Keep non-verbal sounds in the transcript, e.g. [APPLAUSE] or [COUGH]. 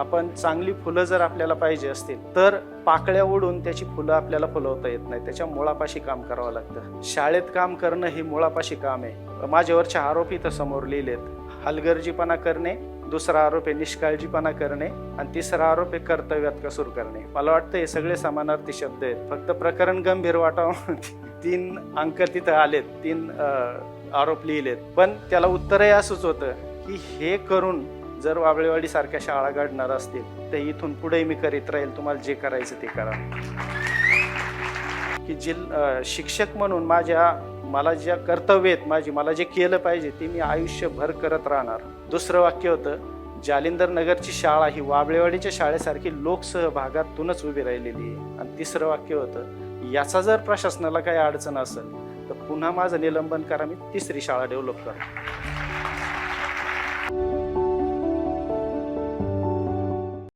आपण चांगली फुलं जर आपल्याला पाहिजे असतील तर पाकळ्या ओढून त्याची फुलं आपल्याला फुलवता येत नाही. त्याच्या मुळापाशी काम करावं लागतं. शाळेत काम करणं हे मुळापाशी काम आहे. माझ्यावरचे आरोप इथं समोर लिहिलेत. हलगर्जीपणा करणे दुसरा आरोप आहे निष्काळजीपणा करणे आणि तिसरा आरोप आहे कर्तव्यात कसूर करणे. मला वाटतं हे सगळे समानार्थी शब्द आहेत. फक्त प्रकरण गंभीर वाटावं. [LAUGHS] तीन अंक तिथं आलेत. तीन आरोप लिहिलेत. पण त्याला उत्तरही असंच होतं की हे करून जर वाबळेवाडी सारख्या शाळा घडणार असतील तर इथून पुढे मी करीत राहील. तुम्हाला जे करायचं ते करा. की जिल शिक्षक म्हणून माझ्या मला ज्या कर्तव्य आहेत माझी मला जे केलं पाहिजे ते मी आयुष्यभर करत राहणार. दुसरं वाक्य होतं जालिंदर नगरची शाळा ही वाबळेवाडीच्या शाळेसारखी लोकसहभागातूनच उभी राहिलेली आहे. आणि तिसरं वाक्य होतं याचा जर प्रशासनाला काही अडचण असेल तर पुन्हा माझं निलंबन करा मी तिसरी शाळा डेव्हलप करा.